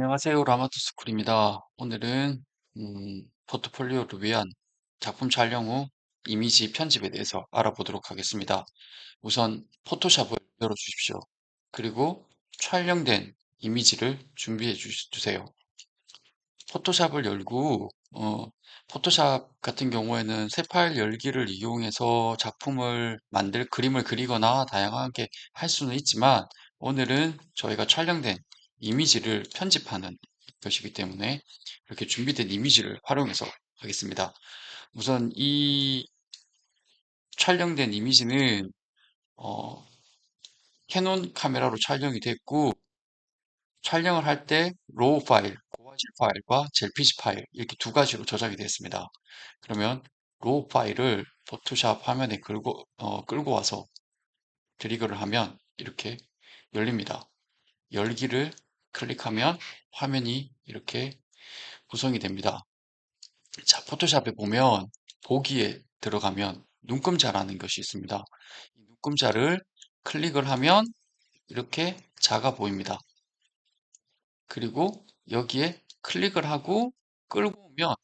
안녕하세요. 라마투 스쿨입니다. 오늘은 음, 포트폴리오를 위한 작품 촬영 후 이미지 편집에 대해서 알아보도록 하겠습니다. 우선 포토샵을 열어주십시오. 그리고 촬영된 이미지를 준비해 주, 주세요. 포토샵을 열고 어, 포토샵 같은 경우에는 새 파일 열기를 이용해서 작품을 만들 그림을 그리거나 다양하게 할 수는 있지만 오늘은 저희가 촬영된 이미지를 편집하는 것이기 때문에 이렇게 준비된 이미지를 활용해서 하겠습니다. 우선 이 촬영된 이미지는 어, 캐논 카메라로 촬영이 됐고 촬영을 할 때 로우 파일, 고화질 파일과 JPG 파일 이렇게 두 가지로 저장이 되었습니다. 그러면 로우 파일을 포토샵 화면에 끌고, 어, 끌고 와서 드래그를 하면 이렇게 열립니다. 열기를 클릭하면 화면이 이렇게 구성이 됩니다. 자, 포토샵에 보면 보기에 들어가면 눈금자라는 것이 있습니다. 이 눈금자를 클릭을 하면 이렇게 작아 보입니다. 그리고 여기에 클릭을 하고 끌고 오면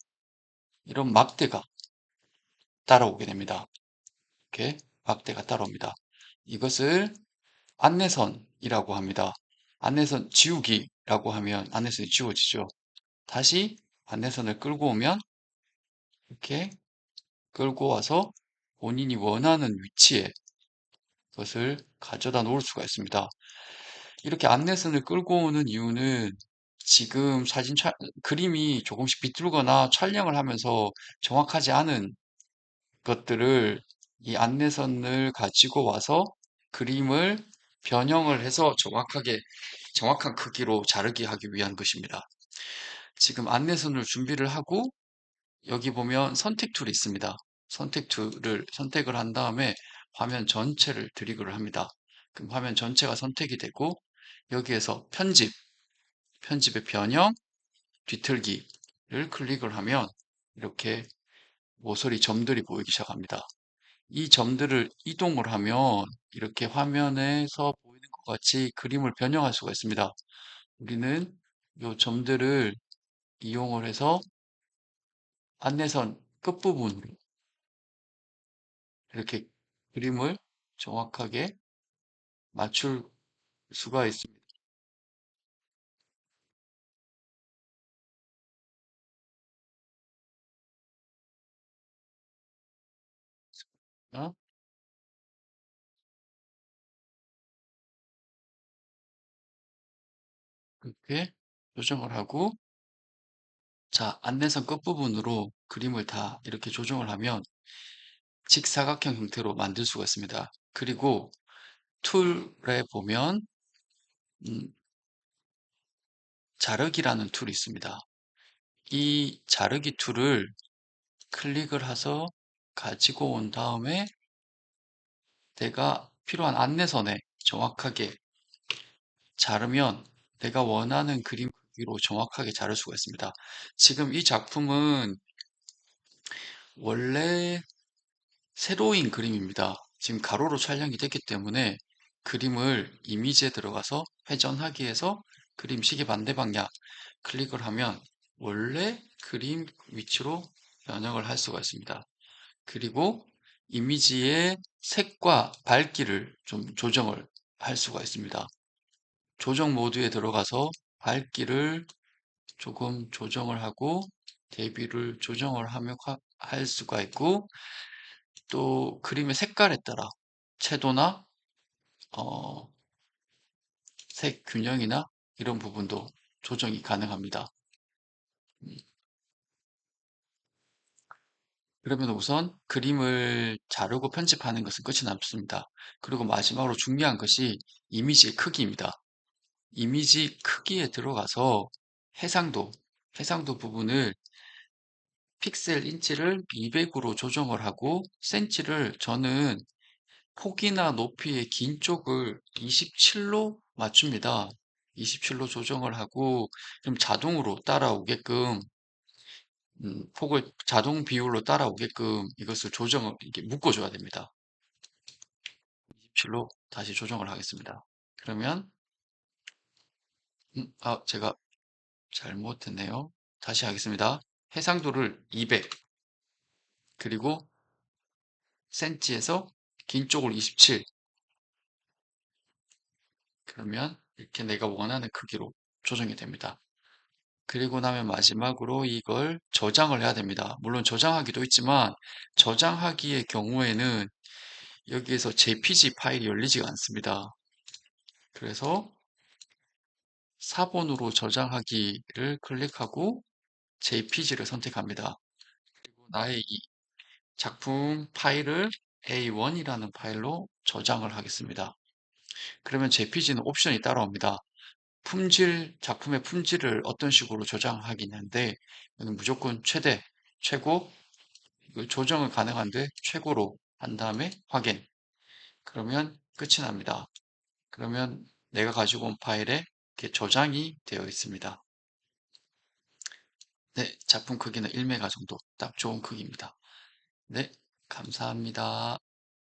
이런 막대가 따라오게 됩니다. 이렇게 막대가 따라옵니다. 이것을 안내선이라고 합니다. 안내선 지우기라고 하면 안내선이 지워지죠. 다시 안내선을 끌고 오면 이렇게 끌고 와서 본인이 원하는 위치에 그것을 가져다 놓을 수가 있습니다. 이렇게 안내선을 끌고 오는 이유는 지금 사진 촬, 그림이 조금씩 비뚤거나 촬영을 하면서 정확하지 않은 것들을 이 안내선을 가지고 와서 그림을 변형을 해서 정확하게, 정확한 크기로 자르게 하기 위한 것입니다. 지금 안내선을 준비를 하고 여기 보면 선택 툴이 있습니다. 선택 툴을 선택을 한 다음에 화면 전체를 드래그를 합니다. 그럼 화면 전체가 선택이 되고 여기에서 편집, 편집의 변형, 뒤틀기를 클릭을 하면 이렇게 모서리 점들이 보이기 시작합니다. 이 점들을 이동을 하면 이렇게 화면에서 보이는 것 같이 그림을 변형할 수가 있습니다. 우리는 이 점들을 이용을 해서 안내선 끝부분으로 이렇게 그림을 정확하게 맞출 수가 있습니다. 이렇게 조정을 하고 자 안내선 끝부분으로 그림을 다 이렇게 조정을 하면 직사각형 형태로 만들 수가 있습니다. 그리고 툴에 보면 음, 자르기라는 툴이 있습니다. 이 자르기 툴을 클릭을 해서 가지고 온 다음에 내가 필요한 안내선에 정확하게 자르면 내가 원하는 그림 크기로 정확하게 자를 수가 있습니다. 지금 이 작품은 원래 세로인 그림입니다. 지금 가로로 촬영이 됐기 때문에 그림을 이미지에 들어가서 회전하기 위해서 그림 시계 반대 방향 클릭을 하면 원래 그림 위치로 변형을 할 수가 있습니다. 그리고 이미지의 색과 밝기를 좀 조정을 할 수가 있습니다. 조정 모드에 들어가서 밝기를 조금 조정을 하고 대비를 조정을 하며 할 수가 있고 또 그림의 색깔에 따라 채도나 어, 색 균형이나 이런 부분도 조정이 가능합니다. 음. 그러면 우선 그림을 자르고 편집하는 것은 끝이 남습니다. 그리고 마지막으로 중요한 것이 이미지의 크기입니다. 이미지 크기에 들어가서 해상도, 해상도 부분을 픽셀 인치를 200으로 조정을 하고 센치를 저는 폭이나 높이의 긴 쪽을 27로 맞춥니다. 27로 조정을 하고 좀 자동으로 따라오게끔 음, 폭을 자동 비율로 따라오게끔 이것을 조정을 이렇게 묶어줘야 됩니다. 27로 다시 조정을 하겠습니다. 그러면 음, 아 제가 잘못했네요. 다시 하겠습니다. 해상도를 200 그리고 센치에서 긴 쪽을 27 그러면 이렇게 내가 원하는 크기로 조정이 됩니다. 그리고 나면 마지막으로 이걸 저장을 해야 됩니다. 물론 저장하기도 있지만 저장하기의 경우에는 여기에서 JPG 파일이 열리지가 않습니다. 그래서 4번으로 저장하기를 클릭하고 JPG를 선택합니다. 그리고 나의 이 작품 파일을 A1이라는 파일로 저장을 하겠습니다. 그러면 JPG는 옵션이 따라옵니다. 품질, 작품의 품질을 어떤 식으로 저장하기는데 무조건 최대, 최고, 조정은 가능한데 최고로 한 다음에 확인. 그러면 끝이 납니다. 그러면 내가 가지고 온 파일에 이렇게 저장이 되어 있습니다. 네, 작품 크기는 1메가 정도 딱 좋은 크기입니다. 네, 감사합니다.